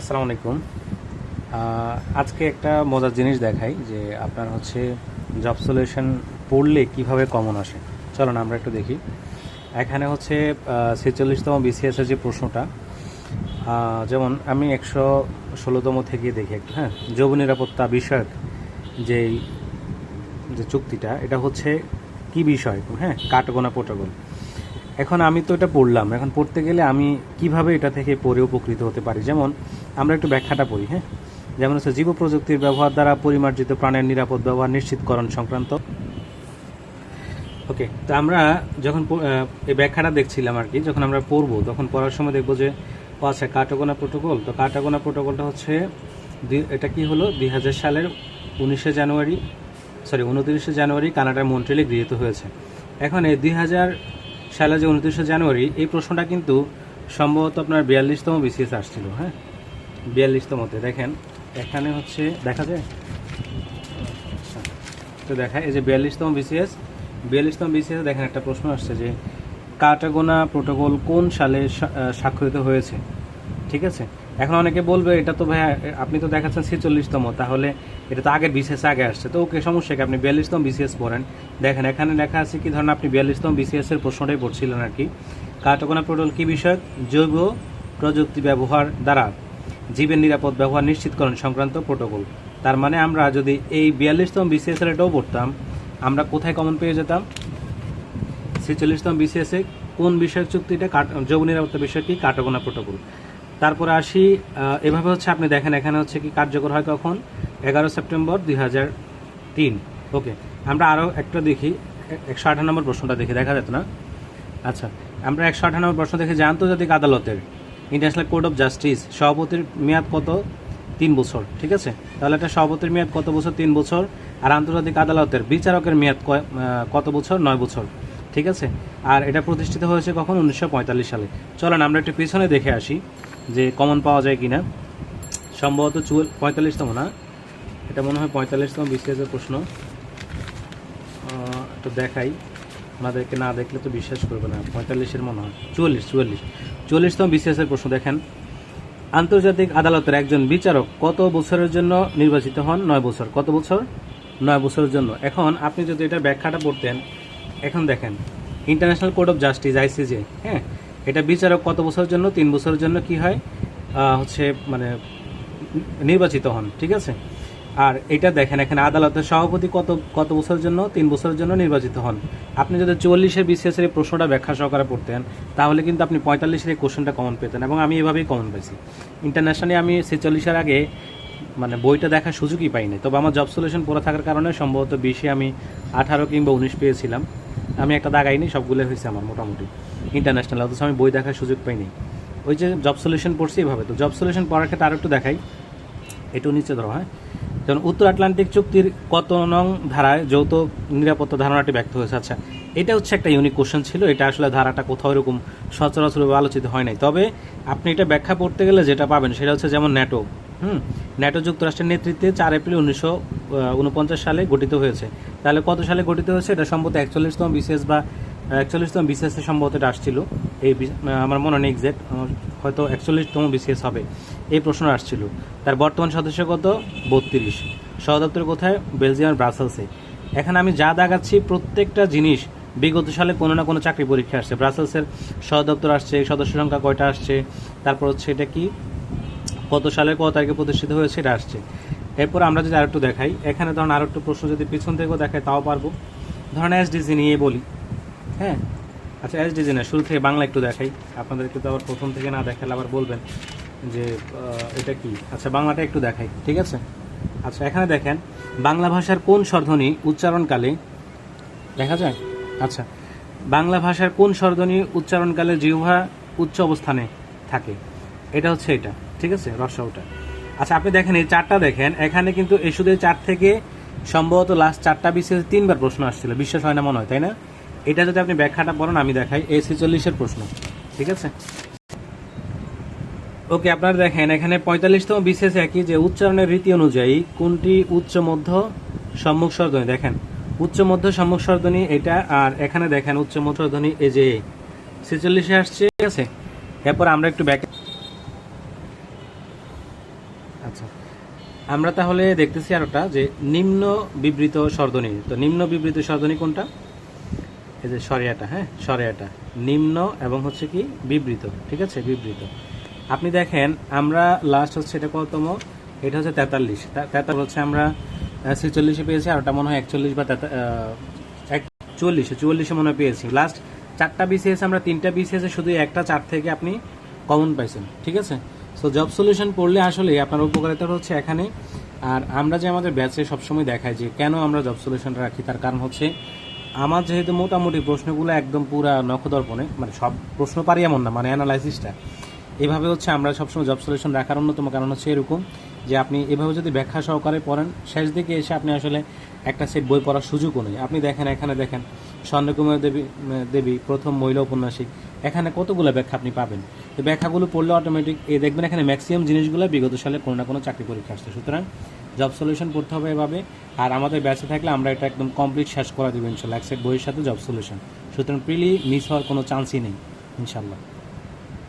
আসসালামু আলাইকুম। আজকে একটা মজার জিনিস দেখাই যে আপনার হচ্ছে জব সলিউশন পড়লে কীভাবে কমন আসে। চলো না আমরা একটু দেখি। এখানে হচ্ছে ছেচল্লিশতম বিসিএস এর যে প্রশ্নটা যেমন আমি একশো ষোলোতম থেকে দেখি একটু হ্যাঁ? যৌব নিরাপত্তা বিষয়ক যেই, যে চুক্তিটা, এটা হচ্ছে কি বিষয় হ্যাঁ? Cartagena protocol. এখন আমি তো এটা পড়লাম। এখন পড়তে গেলে আমি কীভাবে এটা থেকে পড়ে উপকৃত হতে পারি? যেমন, আমরা একটু ব্যাখ্যাটা পড়ি হ্যাঁ? যেমন হচ্ছে, জীব প্রযুক্তির ব্যবহার দ্বারা পরিমার্জিত প্রাণের নিরাপদ ব্যবহার নিশ্চিতকরণ সংক্রান্ত। ওকে তো আমরা যখন এই ব্যাখ্যাটা দেখছিলাম আর কি, যখন আমরা পড়ব, তখন পড়ার সময় দেখব যে, ও আচ্ছা কাটাগোনা প্রোটোকল, তো কাটাগোনা প্রোটোকলটা হচ্ছে এটা কি হলো? দুই হাজার সালের উনিশে জানুয়ারি সরি উনত্রিশে জানুয়ারি কানাডার মন্ট্রিলে গৃহীত হয়েছে। এখন এই দুই হাজার সালে যে উনত্রিশে জানুয়ারি, এই প্রশ্নটা কিন্তু সম্ভবত আপনার বিয়াল্লিশতম বিসিএস আসছিল হ্যাঁ? বিয়াল্লিশতমতে দেখেন, এখানে হচ্ছে, দেখা যায়? তো দেখা, এই যে বিয়াল্লিশতম বিসিএস বিয়াল্লিশতম বিসিএস দেখেন একটা প্রশ্ন আসছে যে, কাটাগোনা প্রোটোকল কোন সালে স্বা- স্বাক্ষরিত হয়েছে? ঠিক আছে? এখন অনেকে বলবে, এটা তো ভাই আপনি তো দেখাচ্ছেন ছেচল্লিশতম, তাহলে এটা তো আগের বিসিএস আগে আসছে। তো ওকে সমস্যা কি? আপনি বিয়াল্লিশতম বিসিএস পড়েন। দেখেন, এখানে লেখা আছে কি, ধরেন আপনি বিয়াল্লিশতম বিসিএস এর প্রশ্নটাই পড়ছিলেন আর কি। কাটাগোনা প্রোটোকল কি বিষয় জৈব প্রযুক্তি ব্যবহার দ্বারা জীবের নিরাপদ ব্যবহার নিশ্চিতকরণ সংক্রান্ত প্রোটোকল। তার মানে আমরা যদি এই বিয়াল্লিশতম বিসিএস এর এটাও পড়তাম, আমরা কোথায় কমন পেয়ে যেতাম? ছেচল্লিশতম বিসিএস কোন বিষয়ক চুক্তিটা কাট যৌব নিরাপত্তা বিষয় কি? Cartagena protocol. তারপরে আসি এভাবে হচ্ছে আপনি দেখেন, এখানে হচ্ছে কি কার্যকর হয় কখন? এগারো সেপ্টেম্বর দুই হাজার তিন। ওকে, আমরা আরও একটা দেখি, একশো আঠান্ন নম্বর প্রশ্নটা দেখি, দেখা যেত না? আচ্ছা আমরা একশো আঠান্ন নম্বর প্রশ্ন দেখি যে আন্তর্জাতিক আদালতের ইন্টারন্যাশনাল কোর্ট অফ জাস্টিস সভাপতির মেয়াদ কত? তিন বছর, ঠিক আছে? তাহলে একটা সভাপতির মেয়াদ কত বছর? তিন বছর। আর আন্তর্জাতিক আদালতের বিচারকের মেয়াদ কত বছর? নয় বছর, ঠিক আছে? আর এটা প্রতিষ্ঠিত হয়েছে কখন? উনিশশো পঁয়তাল্লিশ সালে। চলেন, আমরা একটু পিছনে দেখে আসি। যে কমন পাওয়া যায় কিনা, সম্ভবত চুয়াল পঁয়তাল্লিশতম না? এটা মনে হয় পঁয়তাল্লিশতম বিসিএস এর প্রশ্ন। একটু দেখাই। আমাদেরকে না দেখলে তো বিশ্বাস করবে না। পঁয়তাল্লিশের মনে হয়। চুয়াল্লিশ চুয়াল্লিশ। চুয়াল্লিশতম বিসিএস এর প্রশ্ন দেখেন। আন্তর্জাতিক আদালতের একজন বিচারক কত বছরের জন্য নির্বাচিত হন? নয় বছর। কত বছর? নয় বছরের জন্য। এখন আপনি যদি এটা ব্যাখ্যাটা পড়তেন, এখন দেখেন। International Court of Justice ICJ হ্যাঁ? এটা বিচারক কত বছরের জন্য? তিন বছরের জন্য কি হয়? হচ্ছে মানে নির্বাচিত হন, ঠিক আছে? আর এটা দেখেন, এখানে আদালতের সভাপতি কত কত বছরের জন্য? তিন বছরের জন্য নির্বাচিত হন। আপনি যদি চল্লিশের বিসিএসের এই প্রশ্নটা ব্যাখ্যা সহকারে পড়তেন, তাহলে কিন্তু আপনি পঁয়তাল্লিশের এই কোশ্চেনটা কমন পেতেন এবং আমি এভাবেই কমন পেয়েছি ইন্টারন্যাশনালি আমি ছেচল্লিশের আগে মানে বইটা দেখার সুযোগই পাইনি। তবে আমার জব সলিউশন পড়ে থাকার কারণে সম্ভবত বিশে আমি আঠারো কিংবা উনিশ পেয়েছিলাম। আমি একটা দাগাইনি সবগুলো হয়েছে আমার মোটামুটি। ইন্টারন্যাশনাল অথচ আমি বই দেখার সুযোগ পাইনি। ওই যে জব সলিউশন পড়ছি এভাবে। তো জব সলিউশন পড়ার ক্ষেত্রে আরেকটু দেখাই। একটু নিচে ধরো হ্যাঁ? যেমন উত্তর আটলান্টিক চুক্তির কত নং ধারায় যৌথ নিরাপত্তা ধারণাটি ব্যক্ত হয়েছে। আচ্ছা এটা হচ্ছে একটা ইউনিক কোশ্চেন ছিল। এটা আসলে ধারাটা কোথাও এরকম সচরাচরভাবে আলোচিত হয় নাই। তবে আপনি এটা ব্যাখ্যা পড়তে গেলে যেটা পাবেন, সেটা হচ্ছে যেমন ন্যাটো। হুম? ন্যাটো যুক্তরাষ্ট্রের নেতৃত্বে চার এপ্রিল উনিশশো উনপঞ্চাশ সালে গঠিত হয়েছে। তাহলে কত সালে গঠিত হয়েছে? এটা সম্ভবত একচল্লিশতম বিশেষ বা একচল্লিশতম বিসিএসে সম্ভবত এটা আসছিল। এই আমার মনে নেই এক্সাক্ট হয়তো একচল্লিশতম বিসিএস হবে। এই প্রশ্ন আসছিল। তার বর্তমান সদস্য কত? বত্রিশ। সদপ্তর কোথায়? বেলজিয়ামের ব্রাসেলসে। এখানে আমি যা দাগাচ্ছি প্রত্যেকটা জিনিস বিগত সালে কোনো না কোনো চাকরি পরীক্ষা আসছে। ব্রাসেলসের সদপ্তর আসছে, সদস্য সংখ্যা কয়টা আসছে, তারপর হচ্ছে এটা কি? কত সালে কত তারিখে প্রতিষ্ঠিত হয়েছে, এটা আসছে। এরপর আমরা যদি আরেকটু দেখাই, এখানে ধরুন আরও একটু প্রশ্ন যদি পিছন থেকেও দেখাই, তাও পারব। ধরেন এসডিজি নিয়ে বলি। হ্যাঁ। আচ্ছা এসডিজি না শুরু থেকে বাংলা একটু দেখাই। আপনাদেরকে তো আবার প্রথম থেকে না দেখালে আবার বলবেন যে এটা কি? আচ্ছা বাংলাটা একটু দেখাই, ঠিক আছে? আচ্ছা এখানে দেখেন, বাংলা ভাষার কোন স্বরধ্বনি উচ্চারণকালে, দেখা যায়? আচ্ছা বাংলা ভাষার কোন স্বরধ্বনি উচ্চারণকালে জিহ্বা উচ্চ অবস্থানে থাকে? এটা হচ্ছে এটা, ঠিক আছে? রস্যটা আচ্ছা আপনি দেখেন, এই চারটা দেখেন, এখানে কিন্তু শুধু চার থেকে সম্ভবত লাস্ট চারটা বিশেষ তিনবার প্রশ্ন আসছিল, বিশ্বাস হয় না, মনে হয়, তাই না? এটা যদি আপনি ব্যাখ্যাটা বলেন, আমি দেখাই। এই ছেচল্লিশের প্রশ্ন, ঠিক আছে? ওকে, আপনারা দেখেন, এখানে পঁয়তাল্লিশতম বিশেষ একই যে উচ্চারণের রীতি অনুযায়ী কোনটি উচ্চ, মধ্য, সম্মুখ স্বরধ্বনি দেখেন, উচ্চ, মধ্য, সম্মুখ স্বরধ্বনি এটা, আর এখানে দেখেন, উচ্চ, মধ্য ধ্বনি এই যে ছেচল্লিশে আসছে, ঠিক আছে? এরপর আমরা একটু ব্যাক আচ্ছা আমরা তাহলে দেখতেছি আরেকটা, যে নিম্ন বিবৃত স্বরধ্বনি তো নিম্ন বিবৃত স্বরধ্বনি কোনটা? এই যে সরিয়াটা হ্যাঁ? সরিয়াটা। নিম্ন এবং হচ্ছে কি বিবৃত, ঠিক আছে? বিবৃত। আপনি দেখেন, আমরা লাস্ট হচ্ছে এটা কততম? এটা হচ্ছে তেতাল্লিশ। তেতাল্লিশ হচ্ছে আমরা ছেচল্লিশে পেয়েছি, আর ওটা মনে হয় একচল্লিশ বা চুয়াল্লিশে চুয়াল্লিশে মনে হয় পেয়েছি। লাস্ট চারটা বিসিএস আমরা তিনটা বিসিএস শুধু একটা চার থেকে আপনি কমন পাইছেন, ঠিক আছে? সো জব সলিউশন পড়লে আসলে আপনার উপকারিতা হচ্ছে এখানে। আর আমরা যে আমাদের ব্যাচে সবসময় দেখাই যে কেন আমরা জব সলিউশনটা রাখি, তার কারণ হচ্ছে আমার যেহেতু মোটামুটি প্রশ্নগুলো একদম পুরা নখদর্পণে মানে সব প্রশ্ন পারি এমন না মানে অ্যানালাইসিসটা এভাবে হচ্ছে আমরা সবসময় জব সলিউশন রাখার অন্যতম কারণ হচ্ছে এরকম যে আপনি এভাবে যদি ব্যাখ্যা সহকারে পড়েন, শেষ দিকে এসে আপনি আসলে একটা সেট বই পড়ার সুযোগও নেই। আপনি দেখেন, এখানে দেখেন স্বর্ণকুমার দেবী দেবী প্রথম মহিলা উপন্যাসিক। এখানে কতগুলো ব্যাখ্যা আপনি পাবেন? তো ব্যাখ্যাগুলো পড়লে অটোমেটিক এই দেখবেন এখানে ম্যাক্সিমাম জিনিসগুলো বিগত সালে কোনো না কোনো চাকরি পরীক্ষা আসছে। সুতরাং জব সলিউশন পড়তে হবে এভাবে। আর আমাদের ব্যাচে থাকলে আমরা এটা একদম কমপ্লিট শেষ করা দেবো ইনশাল্লাহ। এক সেট বইয়ের সাথে জব সলিউশন সুতরাং প্রিলি মিস হওয়ার কোনো চান্সই নেই, ইনশাল্লাহ।